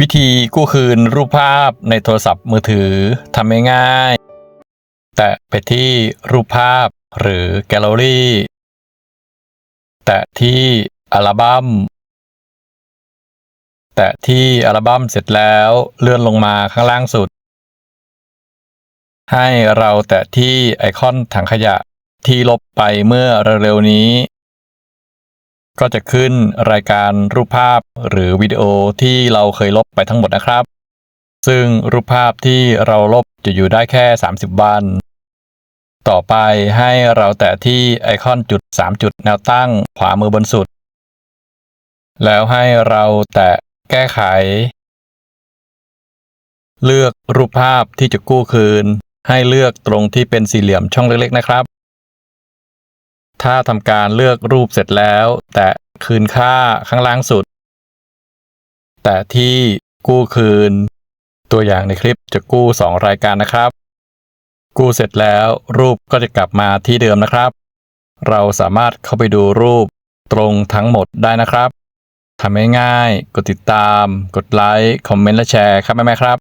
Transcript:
วิธีกู้คืนรูปภาพในโทรศัพท์มือถือทำง่ายๆแตะไปที่รูปภาพหรือแกลเลอรี่แตะที่อัลบั้ม แตะที่อัลบั้มเสร็จแล้วเลื่อนลงมาข้างล่างสุด ให้เราแตะที่ไอคอนถังขยะที่ลบไปเมื่อเร็วๆนี้ ก็จะขึ้นรายการรูปภาพหรือวิดีโอที่เราเคยลบไปทั้งหมดนะครับ ซึ่งรูปภาพที่เราลบจะอยู่ได้แค่ 30 วัน ต่อไปให้เราแตะที่ไอคอนจุด 3 จุดแนวตั้งขวามือบนสุด แล้วให้เราแตะแก้ไข เลือกรูปภาพที่จะกู้คืน ให้เลือกตรงที่เป็นสี่เหลี่ยมช่องเล็กๆนะครับ ถ้าทำการเลือกรูปเสร็จแล้ว แตะคืนค่าข้างล่างสุด แตะที่กู้คืน ตัวอย่างในคลิปจะกู้ 2 รายการนะครับ กู้เสร็จแล้วรูปก็จะกลับมาที่เดิมนะครับ เราสามารถเข้าไปดูรูปตรงทั้งหมดได้นะครับทำง่ายๆกดติดตาม กดไลค์ คอมเมนต์และแชร์ครับแม่ๆครับ